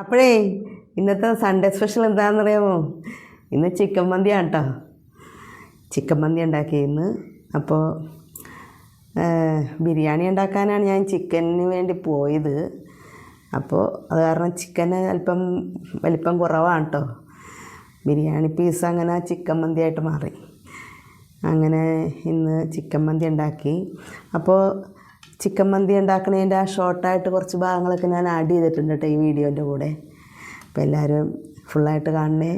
അപ്പോഴേ ഇന്നത്തെ Sunday special എന്താണെന്നറിയാമോ? ഇന്ന് ചിക്കൻ മന്തിയാണ് കേട്ടോ ചിക്കൻ മന്തി ഉണ്ടാക്കി ഇന്ന്. അപ്പോൾ ബിരിയാണി ഉണ്ടാക്കാനാണ് ഞാൻ ചിക്കന് വേണ്ടി പോയത്. അപ്പോൾ അത് കാരണം ചിക്കൻ അല്പം വലിപ്പം കുറവാണ് കേട്ടോ ബിരിയാണി പീസ് അങ്ങനെ ചിക്കൻ മന്തിയായിട്ട് മാറി. അങ്ങനെ ഇന്ന് ചിക്കൻ മന്തി ഉണ്ടാക്കി. അപ്പോൾ ചിക്കൻ മന്തി ഉണ്ടാക്കുന്നതിന്റെ ആ ഷോർട്ടായിട്ട് കുറച്ച് ഭാഗങ്ങളൊക്കെ ഞാൻ ആഡ് ചെയ്തിട്ടുണ്ട് കേട്ടോ ഈ വീഡിയോന്റെ കൂടെ. അപ്പോൾ എല്ലാവരും ഫുള്ളായിട്ട് കാണണേ.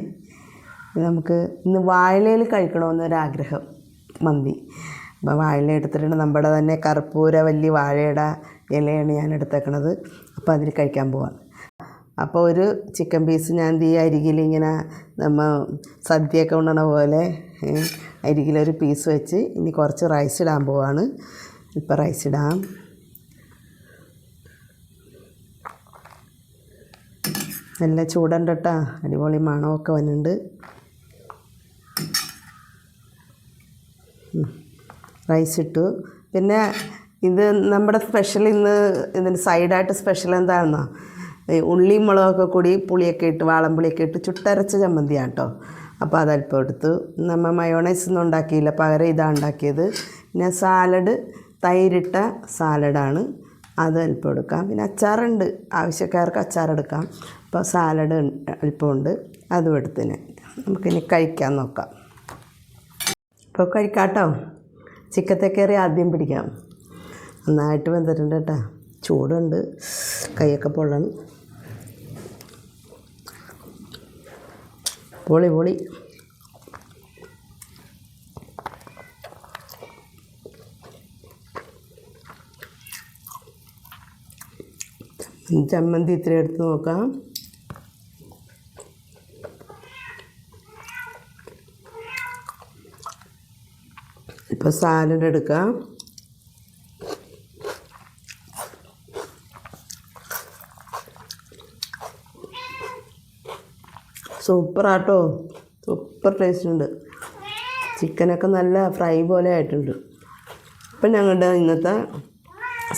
നമുക്ക് ഇന്ന് വാഴയിലയിൽ കഴിക്കണമെന്നൊരാഗ്രഹം മന്തി. അപ്പോൾ വാഴയില എടുത്തിട്ടുണ്ട്. നമ്മുടെ തന്നെ കർപ്പൂര വലിയ വാഴയുടെ ഇലയാണ് ഞാൻ എടുത്തേക്കണത്. അപ്പോൾ അതിൽ കഴിക്കാൻ പോവാം. അപ്പോൾ ഒരു ചിക്കൻ പീസ് ഞാൻ ഈ അരികിൽ ഇങ്ങനെ നമ്മൾ സദ്യയൊക്കെ ഉണ്ടണ പോലെ അരികിലൊരു പീസ് വെച്ച് ഇനി കുറച്ച് റൈസ് ഇടാൻ പോവാണ്. ഇപ്പോൾ റൈസ് ഇടാം. നല്ല ചൂടുണ്ട് കേട്ടോ അടിപൊളി മണമൊക്കെ വന്നിട്ടുണ്ട് റൈസ് ഇട്ടു. പിന്നെ ഇത് നമ്മുടെ സ്പെഷ്യൽ ഇന്ന് ഇതിന് സൈഡായിട്ട് സ്പെഷ്യൽ എന്താണെന്നോ ഉള്ളിയും മുളകൊക്കെ കൂടി പുളിയൊക്കെ ഇട്ട് വാളംപുളിയൊക്കെ ഇട്ട് ചുട്ടരച്ച ചമ്മന്തിയാണ് കേട്ടോ അപ്പോൾ അതല്പം എടുത്തു. നമ്മൾ മയോണൈസ് ഒന്നും ഉണ്ടാക്കിയില്ല. പകരം ഇതാണ് ഉണ്ടാക്കിയത്. പിന്നെ സാലഡ് തൈരിട്ട സാലഡാണ്. അത് അല്പം എടുക്കാം. പിന്നെ അച്ചാറുണ്ട്. ആവശ്യക്കാർക്ക് അച്ചാറെടുക്കാം അപ്പോൾ സാലഡ് അല്പമുണ്ട്. അതും എടുത്തിന്. നമുക്കിനി കഴിക്കാൻ നോക്കാം. ഇപ്പോൾ കഴിക്കാട്ടോ. ചിക്കത്തെ കയറി ആദ്യം പിടിക്കാം. നന്നായിട്ട് വെന്തിട്ടുണ്ട് കേട്ടോ. ചൂടുണ്ട്. കൈയൊക്കെ പൊള്ളണം. പൊളി പൊളി. ചമ്മന്തി ഇത്തിരി എടുത്ത് നോക്കാം. ഇപ്പോൾ സാലഡ് എടുക്കാം. സൂപ്പറാട്ടോ. സൂപ്പർ ടേസ്റ്റ് ഉണ്ട്. ചിക്കനൊക്കെ നല്ല ഫ്രൈ പോലെ ആയിട്ടുണ്ട്. അപ്പം ഞങ്ങളുടെ ഇന്നത്തെ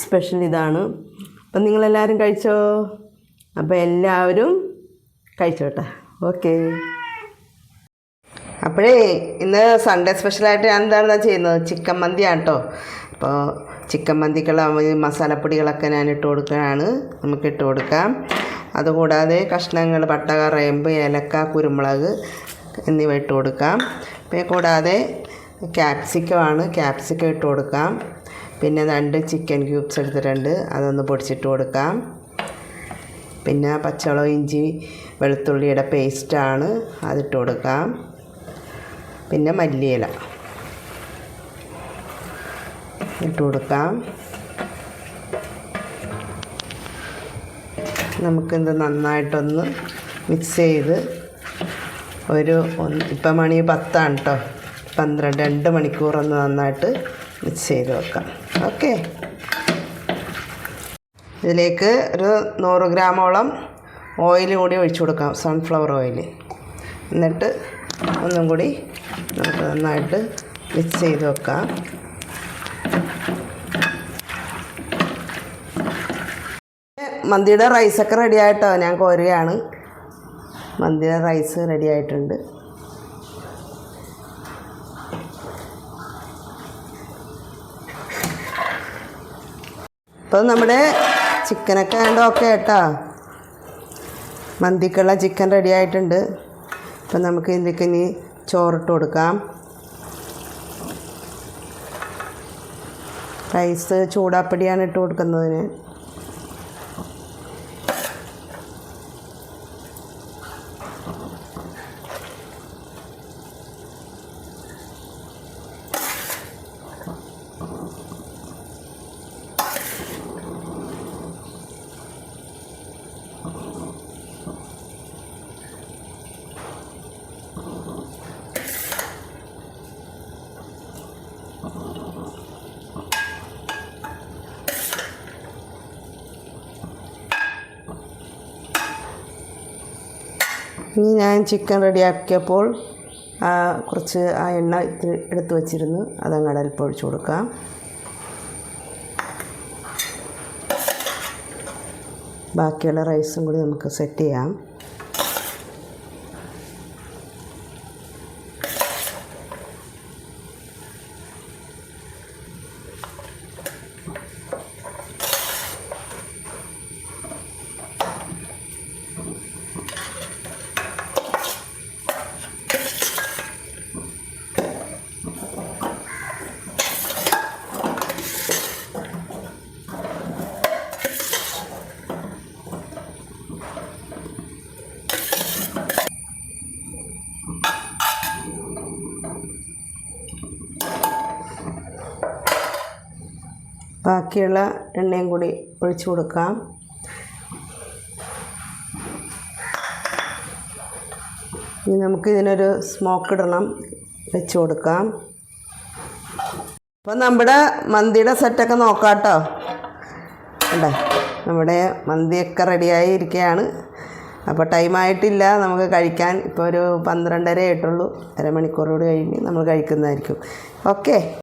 സ്പെഷ്യൽ ഇതാണ് അപ്പം നിങ്ങളെല്ലാവരും കഴിച്ചോ? അപ്പോൾ എല്ലാവരും കഴിച്ചോട്ടെ. ഓക്കെ. അപ്പോഴേ ഇന്ന് സൺഡേ സ്പെഷ്യലായിട്ട് ഞാൻ എന്താണ് ചെയ്യുന്നത്? ചിക്കൻ മന്തിയാണ് കേട്ടോ അപ്പോൾ ചിക്കൻ മന്തിക്കുള്ള മസാലപ്പൊടികളൊക്കെ ഞാൻ ഇട്ട് കൊടുക്കുകയാണ് നമുക്ക് ഇട്ട് കൊടുക്കാം. അതുകൂടാതെ കഷ്ണങ്ങൾ പട്ട കറയമ്പ് ഏലക്ക കുരുമുളക് എന്നിവ ഇട്ട് കൊടുക്കാം. പിന്നെ കൂടാതെ ക്യാപ്സിക്കമാണ് ക്യാപ്സിക്കം ഇട്ട് കൊടുക്കാം. പിന്നെ രണ്ട് ചിക്കൻ ക്യൂബ്സ് എടുത്തിട്ടുണ്ട്. അതൊന്ന് പൊടിച്ചിട്ട് കൊടുക്കാം. പിന്നെ പച്ചമുളക് ഇഞ്ചി വെളുത്തുള്ളിയുടെ പേസ്റ്റാണ് അതിട്ട് കൊടുക്കാം. പിന്നെ മല്ലിയില ഇട്ട് കൊടുക്കാം. നമുക്കിത് നന്നായിട്ടൊന്ന് മിക്സ് ചെയ്ത് ഒരു ഇപ്പം മണി പത്താണ് കേട്ടോ പന്ത്രണ്ട് രണ്ട് മണിക്കൂറൊന്ന് നന്നായിട്ട് മിക്സ് ചെയ്ത് വെക്കാം. ഓക്കെ. ഇതിലേക്ക് ഒരു നൂറ് ഗ്രാമോളം ഓയിൽ കൂടി ഒഴിച്ചു കൊടുക്കാം. സൺഫ്ലവർ ഓയിൽ എന്നിട്ട് ഒന്നും കൂടി നമുക്ക് നന്നായിട്ട് മിക്സ് ചെയ്ത് വെക്കാം. മന്തിയുടെ റൈസൊക്കെ റെഡി ആയിട്ടോ? ഞാൻ കോരുകയാണ്. മന്തിയുടെ റൈസ് റെഡി ആയിട്ടുണ്ട്. ഇപ്പോൾ നമ്മുടെ ചിക്കനൊക്കെ വേണ്ട ഓക്കെ കേട്ടോ. മന്തിക്കുള്ള ചിക്കൻ റെഡി ആയിട്ടുണ്ട്. അപ്പം നമുക്ക് ഇതിലേക്ക് ഇനി ചോറിട്ട് കൊടുക്കാം. റൈസ് ചൂടാപ്പടിയാണ് ഇട്ട് കൊടുക്കുന്നതിന്. ഇനി ഞാൻ ചിക്കൻ റെഡിയാക്കിയപ്പോൾ കുറച്ച് ആ എണ്ണ എടുത്ത് വച്ചിരുന്നു. അതങ്ങടെ അല്പം ഒഴിച്ചു കൊടുക്കാം. ബാക്കിയുള്ള റൈസും കൂടി നമുക്ക് സെറ്റ് ചെയ്യാം. ബാക്കിയുള്ള എണ്ണയും കൂടി ഒഴിച്ചു കൊടുക്കാം. ഇനി നമുക്ക് ഇതിനൊരു സ്മോക്ക് ഇടണം വെച്ച് കൊടുക്കാം. അപ്പം നമ്മുടെ മന്തിയുടെ സെറ്റൊക്കെ നോക്കാം കേട്ടോ അല്ലേ നമ്മുടെ മന്തിയൊക്കെ റെഡിയായി ഇരിക്കുകയാണ് അപ്പോൾ ടൈമായിട്ടില്ല നമുക്ക് കഴിക്കാൻ. ഇപ്പോൾ ഒരു പന്ത്രണ്ടര ആയിട്ടുള്ളൂ അരമണിക്കൂറോട് കഴിഞ്ഞ് നമ്മൾ കഴിക്കുന്നതായിരിക്കും. ഓക്കെ